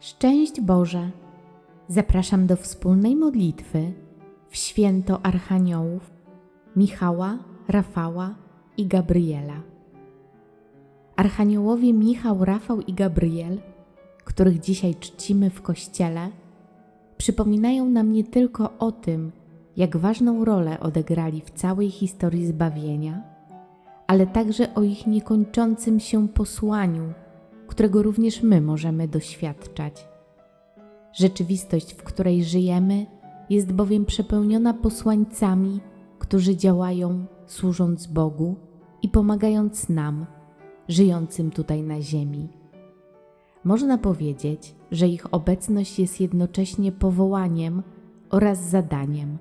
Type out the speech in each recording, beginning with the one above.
Szczęść Boże! Zapraszam do wspólnej modlitwy w święto Archaniołów Michała, Rafała i Gabriela. Archaniołowie Michał, Rafał i Gabriel, których dzisiaj czcimy w kościele, przypominają nam nie tylko o tym, jak ważną rolę odegrali w całej historii zbawienia, ale także o ich niekończącym się posłaniu, którego również my możemy doświadczać. Rzeczywistość, w której żyjemy, jest bowiem przepełniona posłańcami, którzy działają służąc Bogu i pomagając nam, żyjącym tutaj na Ziemi. Można powiedzieć, że ich obecność jest jednocześnie powołaniem oraz zadaniem.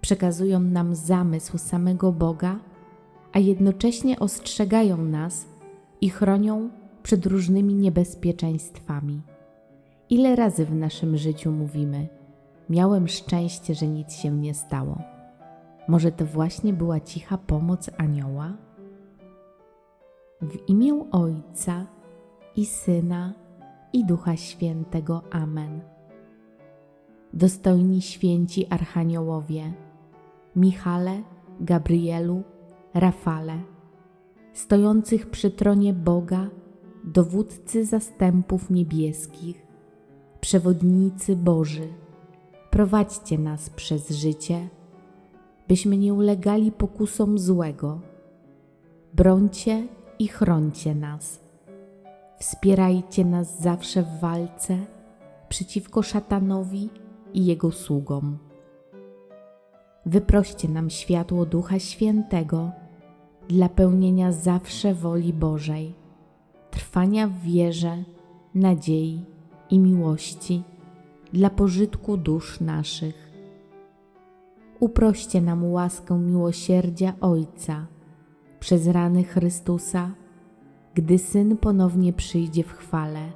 Przekazują nam zamysł samego Boga, a jednocześnie ostrzegają nas i chronią przed różnymi niebezpieczeństwami. Ile razy w naszym życiu mówimy: Miałem szczęście, że nic się nie stało. Może to właśnie była cicha pomoc anioła? W imię Ojca i Syna i Ducha Świętego. Amen. Dostojni święci archaniołowie, Michale, Gabrielu, Rafale, stojących przy tronie Boga, dowódcy zastępów niebieskich, przewodnicy Boży, prowadźcie nas przez życie, byśmy nie ulegali pokusom złego. Brońcie i chroncie nas. Wspierajcie nas zawsze w walce przeciwko szatanowi i jego sługom. Wyproście nam światło Ducha Świętego dla pełnienia zawsze woli Bożej, trwania w wierze, nadziei i miłości dla pożytku dusz naszych. Uproście nam łaskę miłosierdzia Ojca przez rany Chrystusa, gdy Syn ponownie przyjdzie w chwale,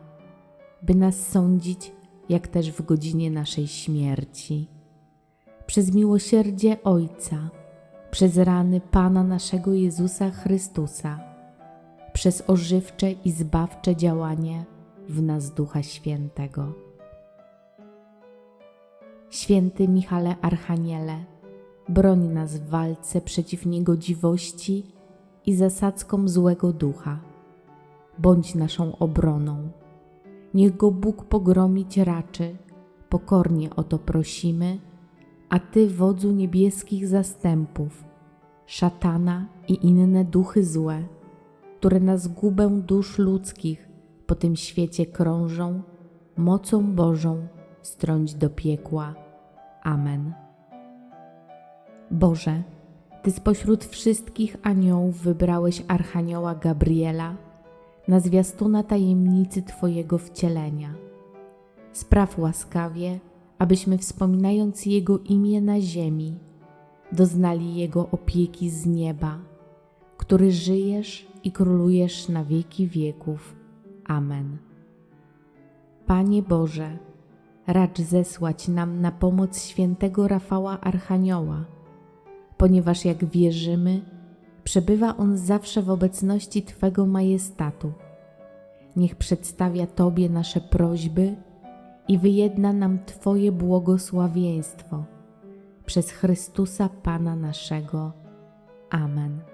by nas sądzić, jak też w godzinie naszej śmierci. Przez miłosierdzie Ojca, przez rany Pana naszego Jezusa Chrystusa, przez ożywcze i zbawcze działanie w nas Ducha Świętego. Święty Michale Archaniele, broń nas w walce przeciw niegodziwości i zasadzkom złego ducha. Bądź naszą obroną. Niech go Bóg pogromić raczy, pokornie o to prosimy, a Ty, wodzu niebieskich zastępów, szatana i inne duchy złe, które na zgubę dusz ludzkich po tym świecie krążą, mocą Bożą strąć do piekła. Amen. Boże, Ty spośród wszystkich aniołów wybrałeś Archanioła Gabriela na zwiastuna tajemnicy Twojego wcielenia. Spraw łaskawie, abyśmy wspominając Jego imię na ziemi, doznali Jego opieki z nieba, który żyjesz i królujesz na wieki wieków. Amen. Panie Boże, racz zesłać nam na pomoc świętego Rafała Archanioła, ponieważ jak wierzymy, przebywa on zawsze w obecności Twego majestatu. Niech przedstawia Tobie nasze prośby i wyjedna nam Twoje błogosławieństwo przez Chrystusa Pana naszego. Amen.